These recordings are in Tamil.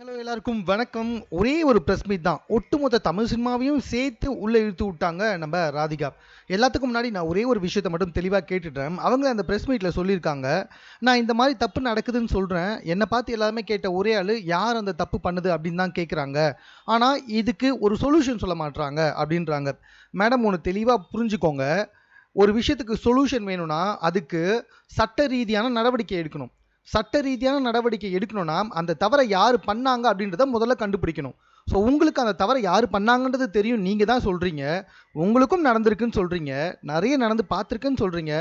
ஹலோ எல்லாருக்கும். வணக்கம். ஒரே ஒரு ப்ரெஸ் மீட் தான். ஒட்டுமொத்த தமிழ் சினிமாவையும் சேர்த்து உள்ளே இழுத்து விட்டாங்க நம்ம ராதிகா. எல்லாத்துக்கும் முன்னாடி நான் ஒரே ஒரு விஷயத்த மட்டும் தெளிவாக கேட்டுட்டேன். அவங்க அந்த ப்ரெஸ் மீட்டில் சொல்லியிருக்காங்க. நான் இந்த மாதிரி தப்பு நடக்குதுன்னு சொல்கிறேன் என்னை பார்த்து எல்லாருமே கேட்ட ஒரே ஆள் யார் அந்த தப்பு பண்ணுது? அப்படின்னு தான் கேட்குறாங்க ஆனால் இதுக்கு ஒரு சொல்யூஷன் சொல்ல மாட்றாங்க அப்படின்றாங்க. மேடம் ஒன்று தெளிவாக புரிஞ்சுக்கோங்க. ஒரு விஷயத்துக்கு சொல்யூஷன் வேணும்னா அதுக்கு சட்ட ரீதியான நடவடிக்கை எடுக்கணும். சட்ட ரீதியான நடவடிக்கை எடுக்கணும்னா அந்த தவறை யார் பண்ணாங்க அப்படின்றத முதல்ல கண்டுபிடிக்கணும். ஸோ உங்களுக்கு அந்த தவறை யார் பண்ணாங்கன்றது தெரியும். நீங்கள் தான் சொல்கிறீங்க உங்களுக்கும் நடந்திருக்குன்னு சொல்கிறீங்க நிறைய நடந்து பார்த்துருக்குன்னு சொல்கிறீங்க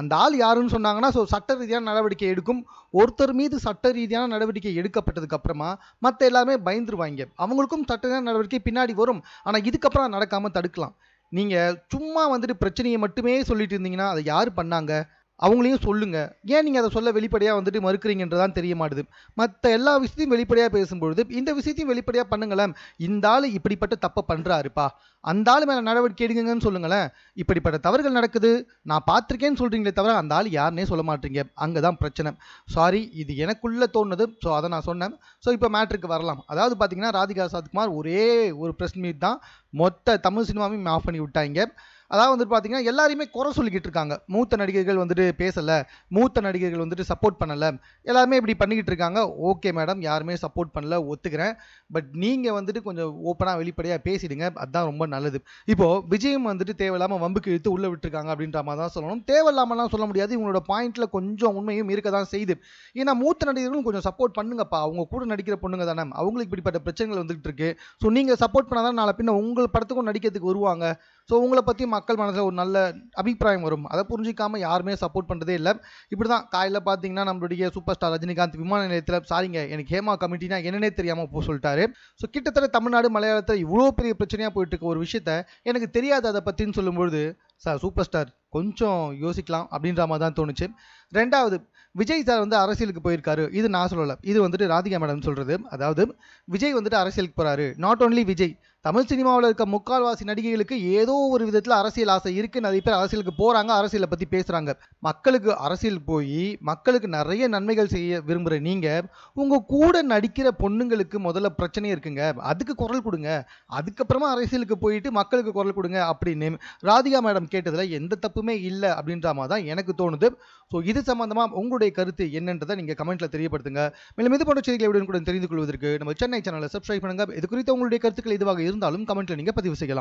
அந்த ஆள் யாருன்னு சொன்னாங்கன்னா ஸோ சட்ட ரீதியான நடவடிக்கை எடுக்கும். ஒருத்தர் மீது சட்ட ரீதியான நடவடிக்கை எடுக்கப்பட்டதுக்கு அப்புறமா மற்ற எல்லாருமே பயந்துருவாங்க. அவங்களுக்கும் சட்ட ரீதியான நடவடிக்கை பின்னாடி வரும். ஆனால் இதுக்கப்புறம் நடக்காமல் தடுக்கலாம். நீங்கள் சும்மா வந்துட்டு பிரச்சனையை மட்டுமே சொல்லிட்டு இருந்தீங்கன்னா அதை யார் பண்ணாங்க? அவங்களையும் சொல்லுங்க. ஏன் நீங்கள் அதை சொல்ல வெளிப்படையாக வந்துட்டு மறுக்கிறீங்கன்றதான் தெரிய மாட்டுது. மற்ற எல்லா விஷயத்தையும் வெளிப்படையாக பேசும்பொழுது இந்த விஷயத்தையும் வெளிப்படையாக பண்ணுங்களேன். இந்த ஆள் இப்படிப்பட்ட தப்பை பண்ணுறாருப்பா அந்த ஆள் மேலே நடவடிக்கை எடுங்கன்னு சொல்லுங்களேன். இப்படிப்பட்ட தவறுகள் நடக்குது. நான் பார்த்துருக்கேன்னு சொல்கிறீங்களே தவிர அந்த ஆள் யாருன்னே சொல்ல மாட்டீங்க. அங்கே தான் பிரச்சனை. சாரி இது எனக்குள்ளே தோணுது. ஸோ அதை நான் சொன்னேன். ஸோ இப்போ மேட்ருக்கு வரலாம். அதாவது பார்த்தீங்கன்னா ராதிகா சத்குமார் ஒரே ஒரு ப்ரெஸ் மீட் தான். மொத்த தமிழ் சினிமாவையும் ஆஃப் பண்ணி விட்டாங்க. அதாவது வந்துட்டு பார்த்தீங்கன்னா எல்லாருமே குறை சொல்லிக்கிட்டு இருக்காங்க. மூத்த நடிகர்கள் வந்துட்டு பேசலை மூத்த நடிகர்கள் வந்துட்டு சப்போர்ட் பண்ணலை. எல்லாருமே இப்படி பண்ணிக்கிட்டு இருக்காங்க. ஓகே மேடம் யாருமே சப்போர்ட் பண்ணல ஒத்துக்கிறேன். பட் நீங்கள் வந்துட்டு கொஞ்சம் ஓப்பனாக வெளிப்படையாக பேசிடுங்க. அதுதான் ரொம்ப நல்லது. இப்போது விஜயம் வந்துட்டு தேவையில்லாமல் வம்புக்கு இழுத்து உள்ளே விட்டுருக்காங்க அப்படின்ற மாதிரி தான் சொல்லணும். தேவையில்லாமலாம் சொல்ல முடியாது. இவங்களோட பாயிண்ட்டில் கொஞ்சம் உண்மையும் இருக்க தான் செய்யுது. ஏன்னா மூத்த நடிகர்களும் கொஞ்சம் சப்போர்ட் பண்ணுங்கப்பா. அவங்க கூட நடிக்கிற பொண்ணுங்க தானே. அவங்களுக்கு இப்படிப்பட்ட பிரச்சனைகள் வந்துகிட்டு இருக்கு. ஸோ நீங்கள் சப்போர்ட் பண்ணாதான் நாளை பின்ன உங்கள் படத்துக்கும் நடிக்கிறதுக்கு வருவாங்க. ஸோ உங்களை பற்றி மக்கள் மனசில் ஒரு நல்ல அபிப்பிராயம் வரும். அதை புரிஞ்சிக்காமல் யாருமே சப்போர்ட் பண்ணுறதே இல்லை. இப்படி தான் காலையில் பார்த்தீங்கன்னா நம்மளுடைய சூப்பர் ஸ்டார் ரஜினிகாந்த் விமான நிலையத்தில் சாரிங்க எனக்கு ஹேமா கமிட்டினா என்னன்னே தெரியாமல் போ சொல்லிட்டாரு. ஸோ கிட்டத்தட்ட தமிழ்நாடு மலையாளத்தில் இவ்வளோ பெரிய பிரச்சனையாக போயிட்டு இருக்க ஒரு விஷயத்த எனக்கு தெரியாது அதை பற்றின்னு சொல்லும்பொழுது சார் சூப்பர் ஸ்டார் கொஞ்சம் யோசிக்கலாம் அப்படின்ற மாதிரி தான் தோணுச்சு. ரெண்டாவது விஜய் சார் வந்து அரசியலுக்கு போயிருக்காரு. இது நான் சொல்லலை. இது வந்துட்டு ராதிகா மேடம் சொல்கிறது அதாவது விஜய் வந்துட்டு அரசியலுக்கு போகிறாரு நாட் ஓன்லி விஜய் தமிழ் சினிமாவில் இருக்க முக்கால்வாசி நடிகைகளுக்கு ஏதோ ஒரு விதத்தில் அரசியல் ஆசை இருக்குது நிறைய பேர் அரசியலுக்கு போகிறாங்க அரசியலை பற்றி பேசுகிறாங்க மக்களுக்கு அரசியல் போய் மக்களுக்கு நிறைய நன்மைகள் செய்ய விரும்புகிற நீங்கள் உங்கள் கூட நடிக்கிற பொண்ணுங்களுக்கு முதல்ல பிரச்சனை இருக்குங்க. அதுக்கு குரல் கொடுங்க. அதுக்கப்புறமா அரசியலுக்கு போயிட்டு மக்களுக்கு குரல் கொடுங்க அப்படின்னு ராதிகா மேடம் கேட்டதில் எந்த தப்புமே இல்லை அப்படின்ற மாதிரி தான் எனக்கு தோணுது. ஸோ இது சம்மந்தமாக உங்களுடைய கருத்து என்னன்றதை நீங்கள் கமெண்ட்டில் தெரியப்படுத்துங்க. மேலும் இது போன்ற செய்திகளை உடனுக்குடன் தெரிந்து கொள்வதற்கு நம்ம சென்னை சேனலை சப்ஸ்கிரைப் பண்ணுங்கள் இது குறித்து உங்களுடைய கருத்துக்கள் எதுவாக இருந்தாலும் கமெண்ட்டில் நீங்கள் பதிவு செய்யலாம்.